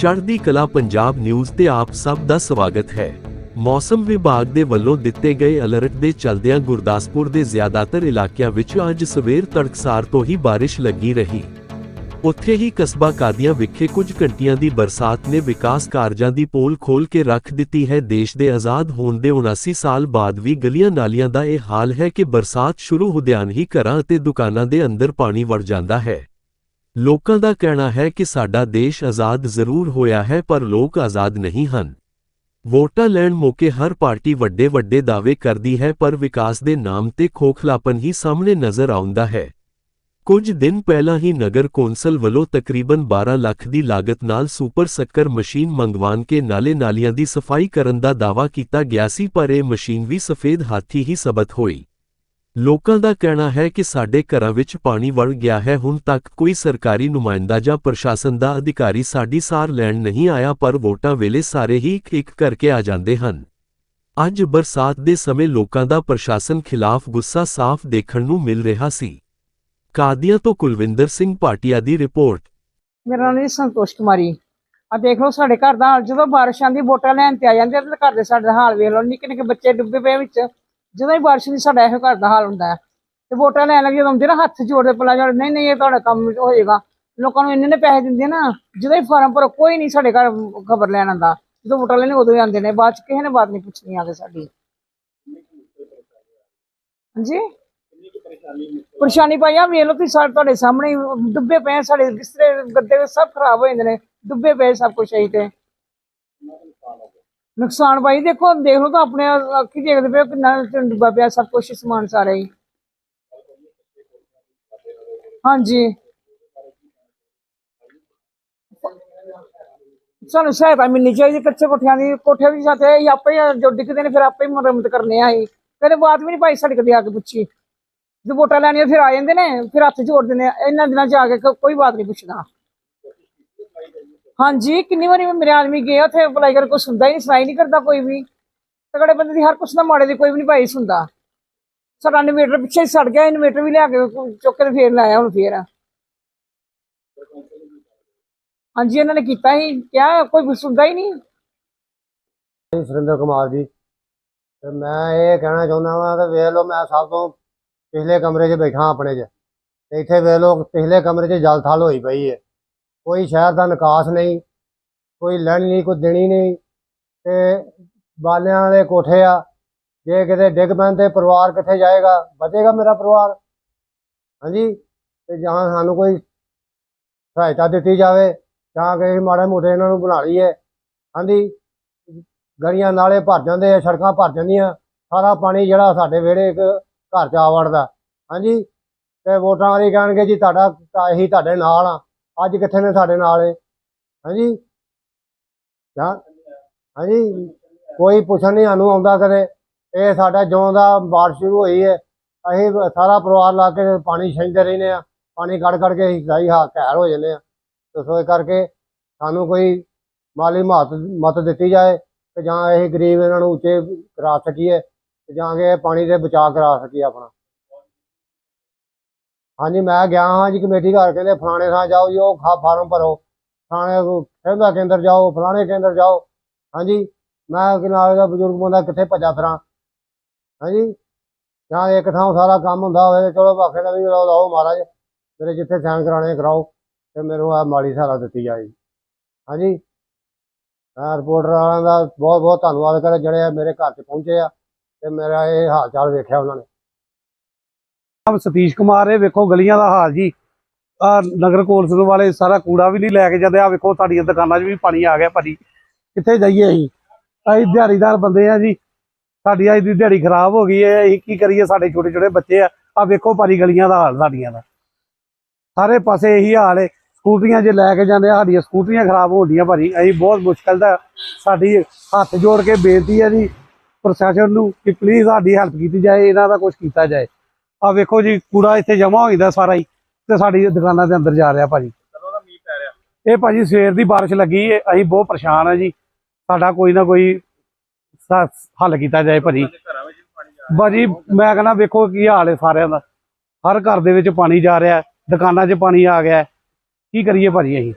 ਚੜ੍ਹਦੀ ਕਲਾ ਪੰਜਾਬ ਨਿਊਜ਼ ਤੇ ਆਪ ਸਭ ਦਾ ਸਵਾਗਤ ਹੈ। ਮੌਸਮ ਵਿਭਾਗ ਦੇ ਵੱਲੋਂ ਦਿੱਤੇ ਗਏ ਅਲਰਟ ਦੇ ਚਲਦਿਆਂ ਗੁਰਦਾਸਪੁਰ ਦੇ ਜ਼ਿਆਦਾਤਰ ਇਲਾਕਿਆਂ ਵਿੱਚ ਅੱਜ ਸਵੇਰ ਤੜਕਸਾਰ ਤੋਂ ਹੀ ਬਾਰਿਸ਼ ਲੱਗੀ ਰਹੀ। ਉੱਥੇ ਹੀ ਕਸਬਾ ਕਾਦੀਆਂ ਵਿਖੇ ਕੁਝ ਘੰਟਿਆਂ ਦੀ ਬਰਸਾਤ ਨੇ ਵਿਕਾਸ ਕਾਰਜਾਂ ਦੀ ਪੋਲ ਖੋਲ ਕੇ ਰੱਖ ਦਿੱਤੀ ਹੈ। ਦੇਸ਼ ਦੇ ਆਜ਼ਾਦ ਹੋਣ ਦੇ 79 ਸਾਲ ਬਾਅਦ ਵੀ ਗਲੀਆਂ ਨਾਲੀਆਂ ਦਾ ਇਹ ਹਾਲ ਹੈ ਕਿ ਬਰਸਾਤ ਸ਼ੁਰੂ ਹੁੰਦਿਆਂ ਹੀ ਘਰਾਂ ਅਤੇ ਦੁਕਾਨਾਂ ਦੇ ਅੰਦਰ ਪਾਣੀ ਵੜ ਜਾਂਦਾ ਹੈ। ਲੋਕਾਂ ਦਾ ਕਹਿਣਾ ਹੈ ਕਿ ਸਾਡਾ ਦੇਸ਼ ਆਜ਼ਾਦ ਜ਼ਰੂਰ ਹੋਇਆ ਹੈ, ਪਰ ਲੋਕ ਆਜ਼ਾਦ ਨਹੀਂ ਹਨ। ਵੋਟਾਂ ਲੈਣ ਮੌਕੇ ਹਰ ਪਾਰਟੀ ਵੱਡੇ ਵੱਡੇ ਦਾਅਵੇ ਕਰਦੀ ਹੈ, ਪਰ ਵਿਕਾਸ ਦੇ ਨਾਮ ਤੇ ਖੋਖਲਾਪਨ ਹੀ ਸਾਹਮਣੇ ਨਜ਼ਰ ਆਉਂਦਾ ਹੈ। ਕੁਝ ਦਿਨ ਪਹਿਲਾਂ ਹੀ ਨਗਰ ਕੌਂਸਲ ਵੱਲੋਂ ਤਕਰੀਬਨ 12 ਲੱਖ ਦੀ ਲਾਗਤ ਨਾਲ ਸੁਪਰ ਸੱਕਰ ਮਸ਼ੀਨ ਮੰਗਵਾਉਣ ਕੇ ਨਾਲੇ ਨਾਲੀਆਂ ਦੀ ਸਫ਼ਾਈ ਕਰਨ ਦਾ ਦਾਅਵਾ ਕੀਤਾ ਗਿਆ ਸੀ, ਪਰ ਇਹ ਮਸ਼ੀਨ ਵੀ ਸਫੇਦ ਹਾਥੀ ਹੀ ਸਬਤ ਹੋਈ। ਲੋਕਾਂ ਦਾ ਕਹਿਣਾ ਹੈ ਕਿ ਸਾਡੇ ਘਰਾਂ ਵਿੱਚ ਪਾਣੀ ਵੜ ਗਿਆ ਹੈ, ਹੁਣ ਤੱਕ ਕੋਈ ਸਰਕਾਰੀ ਨੁਮਾਇੰਦਾ ਜਾਂ ਪ੍ਰਸ਼ਾਸਨ ਦਾ ਅਧਿਕਾਰੀ ਸਾਡੀ ਸਾਰ ਲੈਣ ਨਹੀਂ ਆਇਆ, ਪਰ ਵੋਟਾਂ ਵੇਲੇ ਸਾਰੇ ਹੀ ਇੱਕ ਇੱਕ ਕਰਕੇ ਆ ਜਾਂਦੇ ਹਨ। ਅੱਜ ਬਰਸਾਤ ਦੇ ਸਮੇਂ ਲੋਕਾਂ ਦਾ ਪ੍ਰਸ਼ਾਸਨ ਖਿਲਾਫ ਗੁੱਸਾ ਸਾਫ਼ ਦੇਖਣ ਨੂੰ ਮਿਲ ਰਿਹਾ ਸੀ। ਕਾਦੀਆਂ ਤੋਂ ਕੁਲਵਿੰਦਰ ਸਿੰਘ ਭਾਟੀਆ ਦੀ ਰਿਪੋਰਟ। ਮੇਰਾ ਨਾਮ ਸੰਤੋਸ਼ ਕੁਮਾਰੀ। ਆ ਦੇਖ ਲਓ ਸਾਡੇ ਘਰ ਦਾ ਹਾਲ, ਜਦੋਂ ਬਾਰਿਸ਼ ਆਂਦੀ ਵੋਟਾਂ ਲੈਣ ਤੇ ਆ ਜਾਂਦੇ ਤੇ ਘਰ ਦੇ ਸਾਡੇ ਹਾਲ ਵੇਖ ਲਓ ਨਿੱਕੇ ਨਿੱਕੇ ਬੱਚੇ ਡੁੱਬੇ ਪਏ ਵਿੱਚ। ਜਦੋਂ ਹੀ ਬਾਰਿਸ਼ ਦੀ ਸਾਡਾ ਇਹੋ ਘਰ ਦਾ ਹਾਲ ਹੁੰਦਾ ਹੈ। ਤੇ ਵੋਟਾਂ ਲੈਣ ਲੱਗੇ ਜਦੋਂ ਆਉਂਦੇ ਨਾ ਹੱਥ ਜੋੜਦੇ ਪਲਾ ਜੋੜ ਨਹੀਂ ਨਹੀਂ, ਇਹ ਤੁਹਾਡਾ ਕੰਮ ਹੋ ਜਾਏਗਾ। ਲੋਕਾਂ ਨੂੰ ਇੰਨੇ ਨੇ ਪੈਸੇ ਦਿੰਦੇ ਨਾ, ਜਦੋਂ ਹੀ ਫਾਰਮ ਭਰੋ, ਕੋਈ ਨਹੀਂ ਸਾਡੇ ਘਰ ਖਬਰ ਲੈਣ ਆਉਂਦਾ। ਜਦੋਂ ਵੋਟਾਂ ਲੈਣੇ ਉਦੋਂ ਹੀ ਆਉਂਦੇ ਨੇ, ਬਾਅਦ ਚ ਕਿਸੇ ਨੇ ਬਾਤ ਨਹੀਂ ਪੁੱਛਣੀ ਆ ਕੇ ਸਾਡੀ। ਹਾਂਜੀ? ਪਰੇਸ਼ਾਨੀ ਪਾਈ ਆ, ਵੇਖ ਲਓ ਤੁਸੀਂ ਸਾਡੇ ਤੁਹਾਡੇ ਸਾਹਮਣੇ ਡੁੱਬੇ ਪਏ ਸਾਡੇ ਬਿਸਤਰੇ, ਗੱਦੇ ਸਭ ਖਰਾਬ ਹੋ ਜਾਂਦੇ ਨੇ, ਡੁੱਬੇ ਪਏ ਸਭ ਕੁਝ ਅਹੀਂ ਤੇ। ਨੁਕਸਾਨ ਭਾਈ ਦੇਖੋ, ਦੇਖ ਲਓ ਤਾਂ ਆਪਣੇ ਅੱਖੀ ਦੇਖਦੇ ਪਏ ਹੋ ਕਿੰਨਾ ਡੁੱਬਾ ਪਿਆ ਸਭ ਕੁਝ ਸਮਾਨ ਸਾਰਾ ਹੀ। ਹਾਂਜੀ। ਸਾਨੂੰ ਸਹਾਇਤਾ ਮਿਲਣੀ ਚਾਹੀਦੀ ਕੱਚੇ ਕੋਠਿਆਂ ਦੀ, ਕੋਠੇ ਵੀ ਸਾਥੇ ਅਸੀਂ ਆਪੇ ਜੋ ਡਿੱਗਦੇ ਨੇ ਫਿਰ ਆਪੇ ਮੁਰੰਮਤ ਕਰਨੇ ਆ ਅਸੀਂ। ਕਦੇ ਬਾਤ ਵੀ ਨਹੀਂ ਭਾਈ ਸਾਡੇ ਕਦੇ ਆ ਕੇ ਪੁੱਛੀ। ਜਦੋਂ ਵੋਟਾਂ ਲੈਣੀਆਂ ਫਿਰ ਆ ਜਾਂਦੇ ਨੇ, ਫਿਰ ਹੱਥ ਜੋੜ ਦਿੰਦੇ ਆ ਇਹਨਾਂ ਦਿਨਾਂ ਚ ਆ ਕੇ ਕੋਈ ਬਾਤ ਨਹੀਂ ਪੁੱਛਦਾ। ਹਾਂਜੀ, ਕਿੰਨੀ ਵਾਰੀ ਮੇਰੇ ਆਦਮੀ ਗਏ, ਉੱਥੇ ਅਪਲਾਈ ਕਰ ਕੋਈ ਸੁਣਦਾ ਹੀ ਨਹੀਂ ਸੁਣਾਈ ਨਹੀਂ ਕਰਦਾ ਕੋਈ ਵੀ। ਤਗੜੇ ਬੰਦੇ ਦੀ ਹਰ ਕੁਛ ਦਾ ਮਾੜੇ ਦੀ ਕੋਈ ਵੀ ਨਹੀਂ ਭਾਈ ਸੁਣਦਾ ਸਾਡਾ ਇਨਵੇਟਰ ਪਿੱਛੇ ਸੜ ਗਿਆ ਇਨਵੇਟਰ ਵੀ ਲਿਆ ਕੇ ਚੁੱਕ ਕੇ ਫੇਰ ਲਾਇਆ ਹੁਣ ਫੇਰ। ਹਾਂਜੀ, ਇਹਨਾਂ ਨੇ ਕੀਤਾ ਹੀ, ਕਿਹਾ ਕੋਈ ਸੁਣਦਾ ਹੀ ਨਹੀਂ। ਸੁਰਿੰਦਰ ਕੁਮਾਰ ਜੀ। ਤੇ ਮੈਂ ਇਹ ਕਹਿਣਾ ਚਾਹੁੰਦਾ ਵਾਂ ਕਿ ਵੇਖ ਲਓ, ਮੈਂ ਸਭ ਤੋਂ ਪਿਛਲੇ ਕਮਰੇ 'ਚ ਬੈਠਾ ਆਪਣੇ 'ਚ। ਇੱਥੇ ਵੇਖ ਲਓ, ਪਿਛਲੇ ਕਮਰੇ 'ਚ ਜਲ ਥਲ ਹੋਈ ਪਈ ਹੈ ਕੋਈ ਸ਼ਹਿਰ ਦਾ ਨਿਕਾਸ ਨਹੀਂ, ਕੋਈ ਲੈਣੀ ਨਹੀਂ, ਕੋਈ ਦੇਣੀ ਨਹੀਂ ਤੇ ਬਾਲਿਆਂ ਵਾਲੇ ਕੋਠੇ ਆ, ਜੇ ਕਿਤੇ ਡਿੱਗ ਪੈਣ ਤੇ ਪਰਿਵਾਰ ਕਿੱਥੇ ਜਾਏਗਾ? ਬਚੇਗਾ ਮੇਰਾ ਪਰਿਵਾਰ? ਹਾਂਜੀ? ਤੇ ਜਾਂ ਸਾਨੂੰ ਕੋਈ ਸਹਾਇਤਾ ਦਿੱਤੀ ਜਾਵੇ, ਜਾਂ ਕਿ ਮਾੜੇ ਮੋਟੇ ਇਹਨਾਂ ਨੂੰ ਬਣਾ ਲਈਏ, ਹਾਂਜੀ? ਗਲੀਆਂ ਨਾਲੇ ਭਰ ਜਾਂਦੇ ਆ, ਸੜਕਾਂ ਭਰ ਜਾਂਦੀਆਂ, ਸਾਰਾ ਪਾਣੀ ਜਿਹੜਾ ਸਾਡੇ ਵਿਹੜੇ ਇੱਕ ਘਰ ਚ ਆ ਵੜਦਾ, ਹਾਂਜੀ? ਤੇ ਵੋਟਾਂ ਵਾਲੀ ਕਹਿਣਗੇ ਜੀ, ਤੁਹਾਡਾ ਅਸੀਂ ਤੁਹਾਡੇ ਨਾਲ ਆ। ਅੱਜ ਕਿੱਥੇ ਨੇ ਸਾਡੇ ਨਾਲ ਇਹ? ਹਾਂਜੀ? ਜਾਂ ਹਾਂਜੀ? ਕੋਈ ਪੁੱਛਣ ਨਹੀਂ, ਸਾਨੂੰ ਆਉਂਦਾ ਕਦੇ। ਇਹ ਸਾਡਾ ਜਿਉਂ ਦਾ ਬਾਰਿਸ਼ ਸ਼ੁਰੂ ਹੋਈ ਹੈ। ਅਸੀਂ ਸਾਰਾ ਪਰਿਵਾਰ ਲਾ ਕੇ ਪਾਣੀ ਛਿੰਦੇ ਰਹਿੰਦੇ ਆ ਪਾਣੀ ਕੱਢ ਕੱਢ ਕੇ ਅਸੀਂ ਸਹੀ ਹਾ ਘੈਰ ਹੋ ਜਾਂਦੇ ਆ ਤੇ ਸੋ ਇਸ ਕਰਕੇ ਸਾਨੂੰ ਕੋਈ ਮਾਲੀ ਮਹੱਤ ਮਤ ਦਿੱਤੀ ਜਾਏ ਕਿ ਜਾਂ ਇਹ ਗਰੀਬ ਇਹਨਾਂ ਨੂੰ ਉੱਚੇ ਕਰਾ ਸਕੀਏ ਤੇ ਜਾਂ ਕਿ ਇਹ ਪਾਣੀ ਦੇ ਬਚਾਅ ਕਰਾ ਸਕੀਏ ਆਪਣਾ। ਹਾਂਜੀ, ਮੈਂ ਗਿਆ ਹਾਂ ਜੀ ਕਮੇਟੀ ਘਰ, ਕਹਿੰਦੇ ਫਲਾਣੇ ਥਾਂ ਜਾਓ ਜੀ, ਉਹ ਖਾ, ਫਾਰਮ ਭਰੋ। ਫਲਾਣੇ ਕਹਿੰਦਾ ਕੇਂਦਰ ਜਾਓ, ਫਲਾਣੇ ਕੇਂਦਰ ਜਾਓ। ਹਾਂਜੀ, ਮੈਂ ਕਿ ਨਾਲ ਦਾ ਬਜ਼ੁਰਗ ਬੰਦਾ ਕਿੱਥੇ ਭੱਜਾ ਫਿਰਾਂ। ਹਾਂਜੀ, ਜਾਂ ਇੱਕ ਥਾਂ ਸਾਰਾ ਕੰਮ ਹੁੰਦਾ ਹੋਵੇ ਤੇ ਚਲੋ ਬਾਕੀ ਦਾ ਵੀ ਲਾਓ ਮਹਾਰਾਜ, ਮੇਰੇ ਜਿੱਥੇ ਸਾਈਨ ਕਰਾਣੇ ਕਰਾਓ, ਤੇ ਮੈਨੂੰ ਆ ਮਾਲੀ ਸਹਾਰਾ ਦਿੱਤੀ ਜਾਏ। ਹਾਂਜੀ, ਮੈਂ ਰਿਪੋਰਟਰ ਵਾਲਿਆਂ ਦਾ ਬਹੁਤ ਬਹੁਤ ਧੰਨਵਾਦ ਕਰਾਂ ਜਿਹੜੇ ਮੇਰੇ ਘਰ 'ਚ ਪਹੁੰਚੇ ਆ, ਤੇ ਮੇਰਾ ਇਹ ਹਾਲ ਚਾਲ ਵੇਖਿਆ ਉਹਨਾਂ ਨੇ। ਨਾਮ ਸਤੀਸ਼ ਕੁਮਾਰ, ਇਹ ਵੇਖੋ ਗਲੀਆਂ ਦਾ ਹਾਲ ਜੀ। ਆ ਨਗਰ ਕੌਂਸਲ ਵਾਲੇ ਸਾਰਾ ਕੂੜਾ ਵੀ ਨਹੀਂ ਲੈ ਕੇ ਜਾਂਦੇ। ਆ ਵੇਖੋ ਸਾਡੀਆਂ ਦੁਕਾਨਾਂ 'ਚ ਵੀ ਪਾਣੀ ਆ ਗਿਆ ਭਾਜੀ। ਕਿੱਥੇ ਜਾਈਏ ਅਸੀਂ? ਅਸੀਂ ਦਿਹਾੜੀਦਾਰ ਬੰਦੇ ਆ ਜੀ। ਸਾਡੀ ਅੱਜ ਦੀ ਦਿਹਾੜੀ ਖਰਾਬ ਹੋ ਗਈ ਹੈ। ਅਸੀਂ ਕੀ ਕਰੀਏ? ਸਾਡੇ ਛੋਟੇ ਛੋਟੇ ਬੱਚੇ ਆ। ਆ ਵੇਖੋ ਭਾਜੀ ਗਲੀਆਂ ਦਾ ਹਾਲ ਸਾਡੀਆਂ ਦਾ। ਸਾਰੇ ਪਾਸੇ ਇਹੀ ਹਾਲ ਹੈ। ਸਕੂਟਰੀਆਂ ਜੇ ਲੈ ਕੇ ਜਾਂਦੇ ਆ, ਸਾਡੀਆਂ ਸਕੂਟਰੀਆਂ ਖਰਾਬ ਹੋਣਡੀਆਂ ਭਾਜੀ। ਅਸੀਂ ਬਹੁਤ ਮੁਸ਼ਕਲ ਦਾ ਸਾਡੀ ਹੱਥ ਜੋੜ ਕੇ ਬੇਨਤੀ ਹੈ ਜੀ, ਪ੍ਰਸ਼ਾਸਨ ਨੂੰ ਕਿ ਪਲੀਜ਼ ਸਾਡੀ ਹੈਲਪ ਕੀਤੀ ਜਾਏ, ਇਹਨਾਂ ਦਾ ਕੁਝ ਕੀਤਾ ਜਾਏ। ਆ ਵੇਖੋ ਜੀ ਕੂੜਾ ਇੱਥੇ ਜਮਾ ਹੋ ਜਾਂਦਾ ਸਾਰਾ ਹੀ ਤੇ ਸਾਡੀ ਦੁਕਾਨਾਂ ਦੇ ਅੰਦਰ ਜਾ ਰਿਹਾ ਭਾਜੀ। ਕਦੋਂ ਦਾ ਮੀਂਹ ਪੈ ਰਿਹਾ। ਇਹ ਭਾਜੀ ਸਵੇਰ ਦੀ ਬਾਰਿਸ਼ ਲੱਗੀ ਹੈ ਅਸੀਂ ਬਹੁਤ ਪਰੇਸ਼ਾਨ ਆ ਜੀ। ਸਾਡਾ ਕੋਈ ਨਾ ਕੋਈ ਹੱਲ ਕੀਤਾ ਜਾਏ ਭਾਜੀ। ਭਾਜੀ ਮੈਂ ਕਹਿੰਦਾ ਵੇਖੋ ਕੀ ਹਾਲ ਹੈ ਸਾਰਿਆਂ ਦਾ। ਹਰ ਘਰ ਦੇ ਵਿੱਚ ਪਾਣੀ ਜਾ ਰਿਹਾ ਦੁਕਾਨਾਂ 'ਚ ਪਾਣੀ ਆ ਗਿਆ। ਕੀ ਕਰੀਏ ਭਾਜੀ ਅਸੀਂ?